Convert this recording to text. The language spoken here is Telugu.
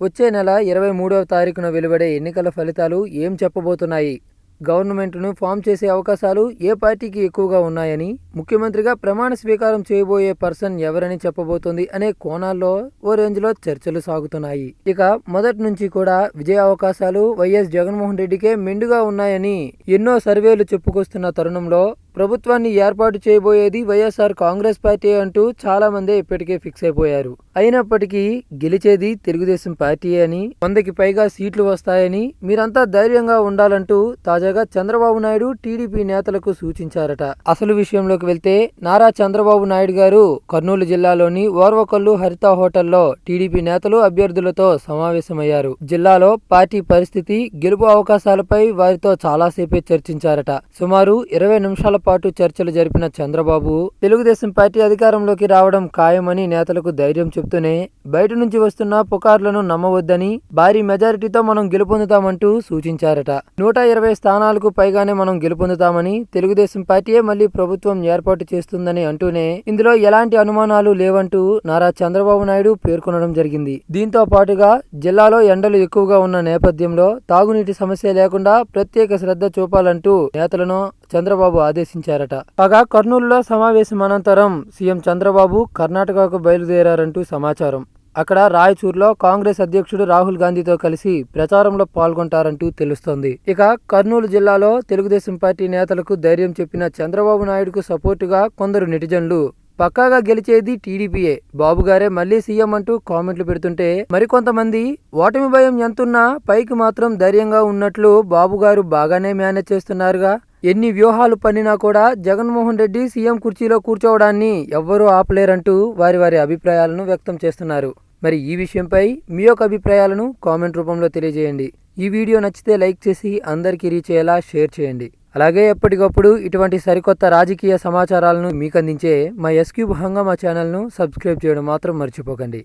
వచ్చే నెల ఇరవై మూడవ తారీఖున వెలువడే ఎన్నికల ఫలితాలు ఏం చెప్పబోతున్నాయి? గవర్నమెంట్ను ఫామ్ చేసే అవకాశాలు ఏ పార్టీకి ఎక్కువగా ఉన్నాయని? ముఖ్యమంత్రిగా ప్రమాణ స్వీకారం చేయబోయే పర్సన్ ఎవరని చెప్పబోతోంది అనే కోణాల్లో ఓ రేంజ్లో చర్చలు సాగుతున్నాయి. ఇక మొదటి నుంచి కూడా విజయ అవకాశాలు వైఎస్ జగన్మోహన్ రెడ్డికే మెండుగా ఉన్నాయని ఎన్నో సర్వేలు చెప్పుకొస్తున్న తరుణంలో ప్రభుత్వాన్ని ఏర్పాటు చేయబోయేది వైఎస్ఆర్ కాంగ్రెస్ పార్టీ అంటూ చాలా మంది ఇప్పటికే ఫిక్స్ అయిపోయారు. అయినప్పటికీ గెలిచేది తెలుగుదేశం పార్టీ అని వందకి పైగా సీట్లు వస్తాయని మీరంతా ధైర్యంగా ఉండాలంటూ తాజాగా చంద్రబాబు నాయుడు టీడీపీ నేతలకు సూచించారట. అసలు విషయంలోకి వెళ్తే నారా చంద్రబాబు నాయుడు గారు కర్నూలు జిల్లాలోని ఓర్వకల్లు హరిత హోటల్లో టీడీపీ నేతలు అభ్యర్థులతో సమావేశమయ్యారు. జిల్లాలో పార్టీ పరిస్థితి గెలుపు అవకాశాలపై వారితో చాలాసేపే చర్చించారట. సుమారు ఇరవై నిమిషాల పాటు చర్చలు జరిపిన చంద్రబాబు తెలుగుదేశం పార్టీ అధికారంలోకి రావడం ఖాయమని నేతలకు ధైర్యం చెబుతూనే బయట నుంచి వస్తున్న పుకార్లను నమ్మవద్దని భారీ మెజారిటీతో మనం గెలుపొందుతామంటూ సూచించారట. నూట ఇరవై స్థానాలకు పైగానే మనం గెలుపొందుతామని తెలుగుదేశం పార్టీయే మళ్ళీ ప్రభుత్వం ఏర్పాటు చేస్తుందని అంటూనే ఇందులో ఎలాంటి అనుమానాలు లేవంటూ నారా చంద్రబాబు నాయుడు పేర్కొనడం జరిగింది. దీంతో పాటుగా జిల్లాలో ఎండలు ఎక్కువగా ఉన్న నేపథ్యంలో తాగునీటి సమస్య లేకుండా ప్రత్యేక శ్రద్ధ చూపాలంటూ నేతలను చంద్రబాబు ఆదేశించారట. కాగా కర్నూలులో సమావేశం అనంతరం సీఎం చంద్రబాబు కర్ణాటకకు బయలుదేరారంటూ సమాచారం. అక్కడ రాయచూర్లో కాంగ్రెస్ అధ్యక్షుడు రాహుల్ గాంధీతో కలిసి ప్రచారంలో పాల్గొంటారంటూ తెలుస్తోంది. ఇక కర్నూలు జిల్లాలో తెలుగుదేశం పార్టీ నేతలకు ధైర్యం చెప్పిన చంద్రబాబు నాయుడుకు సపోర్టుగా కొందరు నెటిజన్లు పక్కాగా గెలిచేది టీడీపీయే. బాబు గారే మళ్ళీ సీఎం అంటూ కామెంట్లు పెడుతుంటే మరికొంతమంది ఓటమి భయం ఎంతున్నా పైకి మాత్రం ధైర్యంగా ఉన్నట్లు బాబు గారు బాగానే మేనేజ్ చేస్తున్నారుగా. ఎన్ని వ్యూహాలు పన్నినా కూడా జగన్మోహన్ రెడ్డి సీఎం కుర్చీలో కూర్చోవడాన్ని ఎవ్వరూ ఆపలేరంటూ వారి వారి అభిప్రాయాలను వ్యక్తం చేస్తున్నారు. మరి ఈ విషయంపై మీ యొక్క అభిప్రాయాలను కామెంట్ రూపంలో తెలియజేయండి. ఈ వీడియో నచ్చితే లైక్ చేసి అందరికీ రీచ్ అయ్యేలా షేర్ చేయండి. అలాగే ఎప్పటికప్పుడు ఇటువంటి సరికొత్త రాజకీయ సమాచారాలను మీకు అందించే మా ఎస్క్యూబ్ హంగమా ఛానల్ను సబ్స్క్రైబ్ చేయడం మాత్రం మర్చిపోకండి.